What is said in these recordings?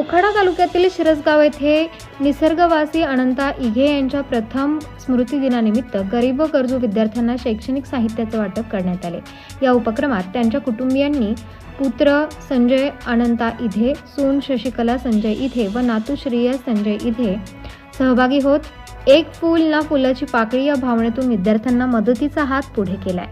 मोखाडा तालुक्यातील शिरसगाव येथे निसर्गवासी अनंता इघे यांच्या प्रथम स्मृतिदिनानिमित्त गरीब व गरजू विद्यार्थ्यांना शैक्षणिक साहित्याचे वाटप करण्यात आले. या उपक्रमात त्यांच्या कुटुंबियांनी पुत्र संजय अनंता इधे सून शशिकला संजय इधे व नातू श्रेयस संजय इधे सहभागी होत एक फूल ना फुलाची पाकळी या भावनेतून विद्यार्थ्यांना मदतीचा हात पुढे केलाय.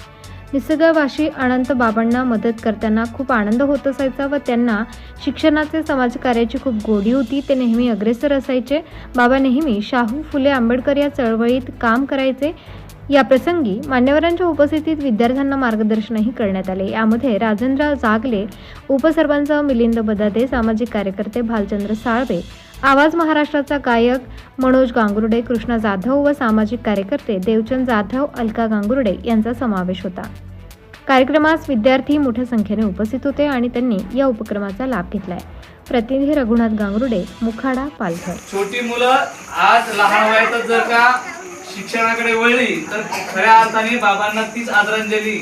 निसर्गवाशी अनंत बाबांना मदत करताना खूप आनंद होत असायचा व त्यांना शिक्षणाचे समाजकार्याची खूप गोडी होती. ते नेहमी अग्रेसर असायचे. बाबा नेहमी शाहू फुले आंबेडकर या चळवळीत काम करायचे. या प्रसंगी मान्यवरांच्या उपस्थितीत विद्यार्थ्यांना मार्गदर्शनही करण्यात आले. यामध्ये राजेंद्र जागले उपसरपंच मिलिंद बदाते सामाजिक कार्यकर्ते भालचंद्र साळवे आवाज महाराष्ट्राचा गायक मनोज गांगुर्डे कृष्णा जाधव व सामाजिक कार्यकर्ते देवचंद जाधव अलका गांगुर्डे यांचा समावेश होता. कार्यक्रमास विद्यार्थी मोठ्या संख्येने उपस्थित होते आणि त्यांनी या उपक्रमाचा लाभ घेतलाय. प्रतिनिधी रघुनाथ गांगुर्डे मुखाडा पालघर. छोटी मुलं आज लहान वयातच जर का शिक्षणाकडे वळली तर खऱ्या अर्थाने बाबांना तीच आदरांजली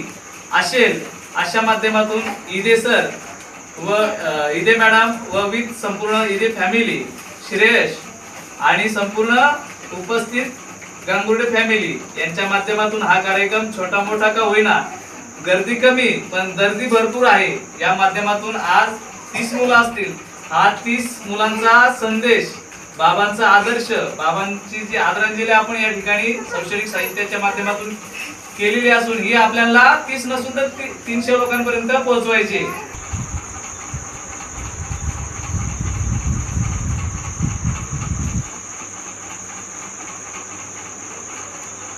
असेल अशा माध्यमातून इदे सर व इदे मॅडम व विथ संपूर्ण इदे फॅमिली श्रेयश आणि संपूर्ण उपस्थित गांगुर्डे फॅमिली यांच्या माध्यमातून हा कार्यक्रम छोटा मोठा का होईना गर्दी कमी पण गर्दी भरपूर आहे. या माध्यमातून आज तीस मुलं असतील. हा तीस मुलांचा संदेश बाबांचा आदर्श बाबांची जी आदरांजली आपण या ठिकाणी शैक्षणिक साहित्याच्या माध्यमातून केलेली असून ही आपल्याला तीस नसून तर ती- तीनशे लोकांपर्यंत पोहोचवायची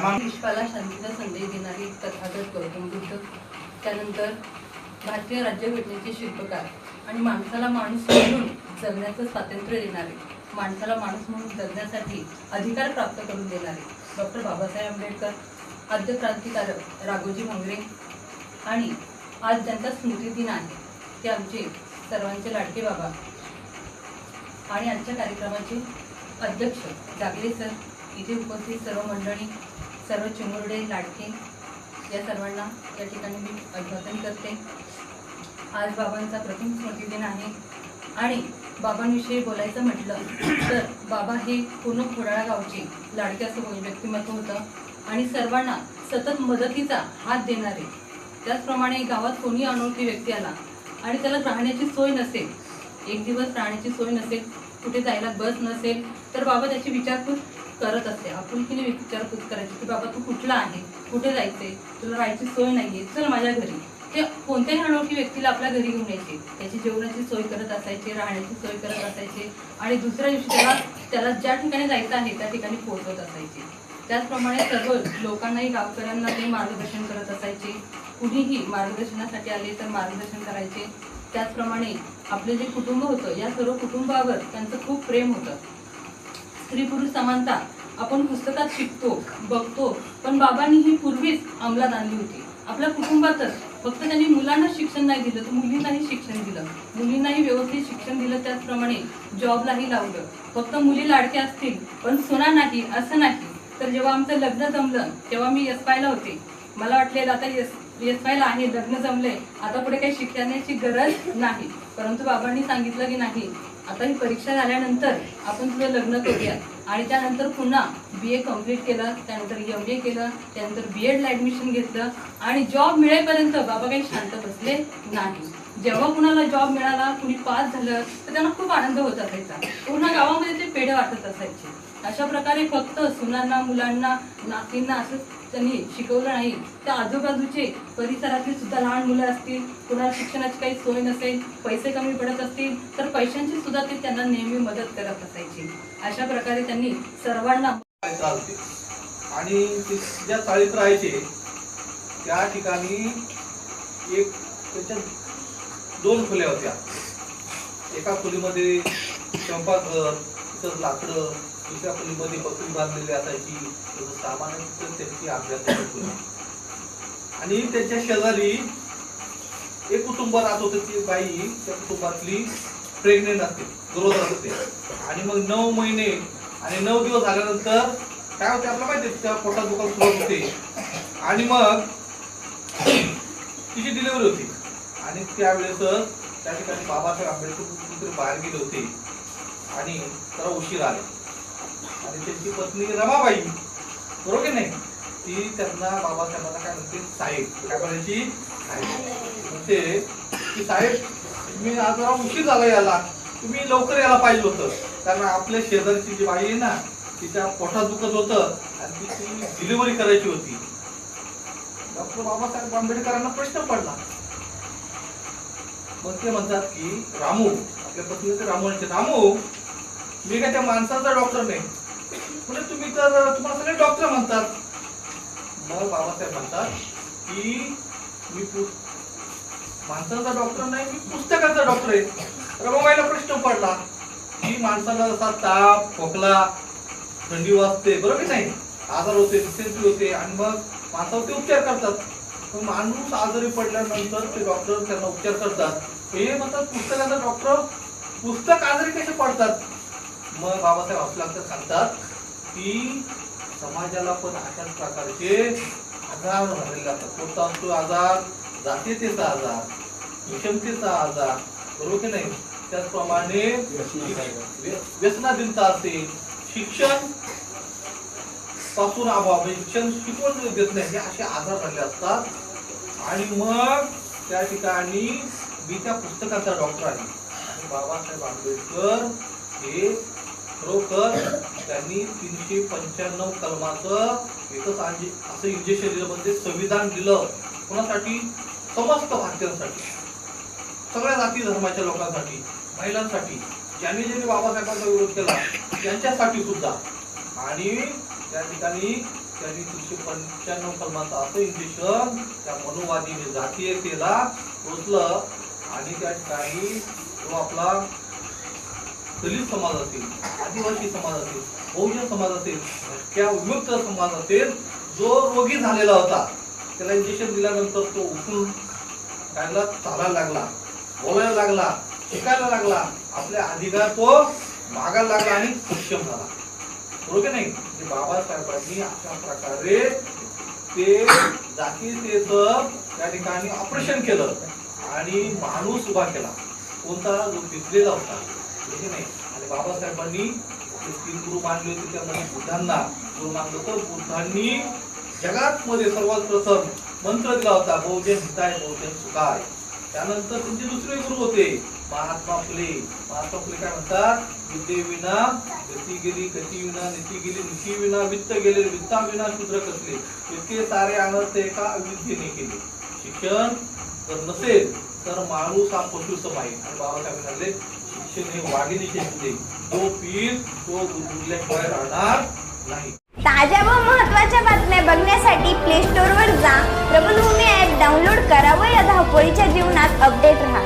आहे. विश्वाला शांतीचा संदेश देणारी तथागत गौतम बुद्ध त्यानंतर भारतीय राज्यघटनेचे शिल्पकार आणि माणसाला माणूस म्हणून जगण्याचं स्वातंत्र्य देणारे माणसाला माणूस म्हणून जगण्यासाठी अधिकार प्राप्त करून देणारे डॉक्टर बाबासाहेब आंबेडकर आद्य क्रांतिकारक राघोजी भांगरे आणि आज ज्यांचा स्मृतिदिन आहे ते आमचे सर्वांचे लाडके बाबा आणि आजच्या कार्यक्रमाचे अध्यक्ष जागले सर इथे उपस्थित सर्व मंडळी सर्व चिमुरडे लाडके या सर्वांना या ठिकाणी मी अभिवादन करते. आज बाबांचा प्रथम स्मृतिदिन आहे. आणि बाबांविषयी बोलायचं म्हटलं तर बाबा हे पूर्ण खोडाळा गावचे लाडके असं व्यक्तिमत्व होतं. आणि सर्वांना सतत मदतीचा हात देणारे. त्याचप्रमाणे गावात कोणी अनोळखी व्यक्ती आला आणि त्याला राहण्याची सोय नसेल एक दिवस राहण्याची सोय नसेल कुठे जायला बस नसेल तर बाबा त्याची विचारपूस करत असते. आपुलकीने विचारपूस करायची की बाबा तू कुठला आहे? कुठे जायचे तुला राहायची सोय नाहीये. चल माझ्या घरी. ते कोणत्याही अनोळखी व्यक्तीला आपल्या घरी घेऊन यायचे. त्याची जेवणाची सोय करत असायचे राहण्याची सोय करत असायचे आणि दुसऱ्या दिवशी त्याला त्याला ज्या ठिकाणी जायचं आहे त्या ठिकाणी पोहोचवत असायचे. त्याचप्रमाणे सर्व लोकांनाही गावकऱ्यांना ते मार्गदर्शन करत असायचे. कुणीही मार्गदर्शनासाठी आले तर मार्गदर्शन करायचे. त्याचप्रमाणे आपले जे कुटुंब होतं या सर्व कुटुंबावर त्यांचं खूप प्रेम होतं. स्त्री पुरुष समानता. आपण पुस्तकात शिकतो बघतो पण बाबांनी ही पूर्वीच अंमलात आणली होती. आपल्या कुटुंबातच फक्त त्यांनी मुलांना शिक्षण नाही दिलं तर मुलींनाही शिक्षण दिलं. मुलींनाही व्यवस्थित शिक्षण दिलं त्याचप्रमाणे जॉबलाही लावलं. फक्त मुली लाडक्या असतील पण सुना नाही असं नाही. तर जेव्हा आमचं लग्न जमलं तेव्हा मी एस ला होते. मला वाटलेलं आता एस एस ला आहे लग्न जमले आता पुढे काही शिक्षणाची गरज नाही. परंतु बाबांनी सांगितलं की नाही आता ही परीक्षा झाल्यानंतर आपण तुझं लग्न करूया. आणि त्यानंतर पुन्हा बी ए कंप्लीट केलं त्यानंतर एम ए केलं त्यानंतर बी एडला ॲडमिशन घेतलं आणि जॉब मिळेपर्यंत बाबा काही शांत बसले नाही. जेव्हा कुणाला जॉब मिळाला कुणी पास झालं तर त्यांना खूप आनंद होत असायचा. पूर्ण गावामध्ये ते पेढे वाटत असायचे. अशा प्रकारे फक्त सुनांना मुलांना नातींना असं त्यांनी शिकवलं नाही. त्या आजूबाजूचे परिसरातील सुद्धा लहान मुलं असतील कुणाला शिक्षणाची काही सोय नसेल पैसे कमी पडत असतील तर पैशांची सुद्धा ते त्यांना नेहमी मदत करत असायची. अशा प्रकारे त्यांनी सर्वांना आणि ज्या चाळीत राहायचे त्या ठिकाणी एक त्याच्या दोन खुल्या होत्या. एका खोलीमध्ये स्वयंपाकघर इतर लाकडं दुसऱ्या खोलीमध्ये बसून बांधलेली असायची त्याचं सामान आहे, त्यांची अभ्यास आणि त्याच्या शेजारी एक कुटुंब राहत होतं ती बाई त्या कुटुंबातली प्रेग्नेंट असते गरोदर असते. आणि मग नऊ महिने आणि नऊ दिवस झाल्यानंतर काय होते आपल्याला माहिती त्या पोटात दुखायला सुरू होते. आणि मग तिची डिलिव्हरी होती. आणि त्यावेळेस त्या ठिकाणी बाबासाहेब आंबेडकर बाहेर गेले होते. आणि त्याला उशीर आले. आणि त्यांची पत्नी रमाबाई बरोबर की नाही? ती त्यांना बाबासाहेबांना काय म्हणते साहेब. काय म्हणायची? साहेब. म्हणते की साहेब तुम्ही आज जरा उशीर झाला याला. तुम्ही लवकर यायला पाहिजे होतं. कारण आपल्या शेजारची जी बाई आहे ना तिच्या पोटात दुखत होतं आणि तिची डिलिव्हरी करायची होती. डॉक्टर बाबासाहेब आंबेडकरांना प्रश्न पडला. मग ते म्हणतात की रामू आपल्या पत्नीचे रामू म्हणते रामू. मी काय त्या माणसाचा डॉक्टर नाही. म्हणजे तुम्ही तर तुम्हाला सगळे डॉक्टर म्हणतात. मग बाबासाहेब म्हणतात की मी माणसाचा डॉक्टर नाही मी पुस्तकाचा डॉक्टर आहे. रमाबाईला प्रश्न पडला की माणसाला जसा ताप खोकला थंडी वाजते बरोबर नाही? आजार होते डिसेंट्री होते आणि मग माणसावर ते उपचार करतात. मग माणूस आजारी पडल्यानंतर ते डॉक्टर त्यांना उपचार करतात. हे म्हणतात पुस्तकाचा डॉक्टर पुस्तक आजारी कसे पडतात? मग बाबासाहेब आपल्याला सांगतात की समाजाला पण अशाच प्रकारचे आजार झालेले असतात. कोणता असतो आजार जातीयतेचा आजार विषमतेचा आजार बरोबर की नाही? त्याचप्रमाणे व्य- व्यसनाधीनता असेल शिक्षणपासून अभाव म्हणजे शिक्षण शिकवण देत नाही हे असे आजार झाले असतात. आणि मग त्या ठिकाणी मी त्या पुस्तकाचा डॉक्टर आहे. बाबासाहेब आंबेडकर हे खरोखर त्यांनी तीनशे पंच्याण्णव कलमाचं एकच असं इंजेक्शन दिलं म्हणजे संविधान दिलं. कोणासाठी? समस्त भारतीयांसाठी. सगळ्या जाती धर्माच्या लोकांसाठी महिलांसाठी. ज्यांनी ज्यांनी बाबासाहेबांचा विरोध केला त्यांच्यासाठी सुद्धा. आणि त्या ठिकाणी त्यांनी तीनशे पंच्याण्णव कलमाचं असं इंजेक्शन त्या मनुवादी जातीयतेला टोचलं आणि त्या ठिकाणी जो आपला दलित समाज असेल आदिवासी समाज असेल बहुजन समाज असेल त्या विमुक्त समाज असेल जो रोगी झालेला होता त्याला इंजेक्शन दिल्यानंतर तो उठून खायला चालायला लागला बोलायला लागला शिकायला लागला. आपले अधिकार तो मागायला लागला आणि सक्षम झाला. बरोबर की नाही? म्हणजे बाबासाहेबांनी अशा प्रकारे ते जातीयतेचं त्या ठिकाणी ऑपरेशन केलं आणि माणूस उभा केला. कोणता? जो दिसलेला होता. नाही. आणि बाबासाहेबांनी तीन गुरु मानले होते त्यामध्ये बुद्धांना गुरु मानलं तर बुद्धांनी जगात मध्ये सर्वात प्रथम मंत्र दिला होता बहुजन हिताय बहुजन सुखाय. त्यानंतर त्यांचे दुसरे गुरु होते महात्मा फुले. महात्मा फुले काय म्हणतात? विद्येविना गती गेली गती विना नीती गेली नीती विना वित्त गेले वित्ता विना शूद्र कसले? इतके सारे अनर्थ एका अविद्येने केले. शिक्षण जर नसेल तर माणूस हा पशु सम आहे. आणि बाबासाहेब म्हणाले म्हणजे वाघिणीचे पीर तो राहणार नाही. ताज्या व महत्त्वाच्या बातम्या बघण्यासाठी प्ले स्टोअरवर जा. प्रबलभूमी ॲप डाउनलोड करा व या धावपळीच्या जीवनात अपडेट राहा.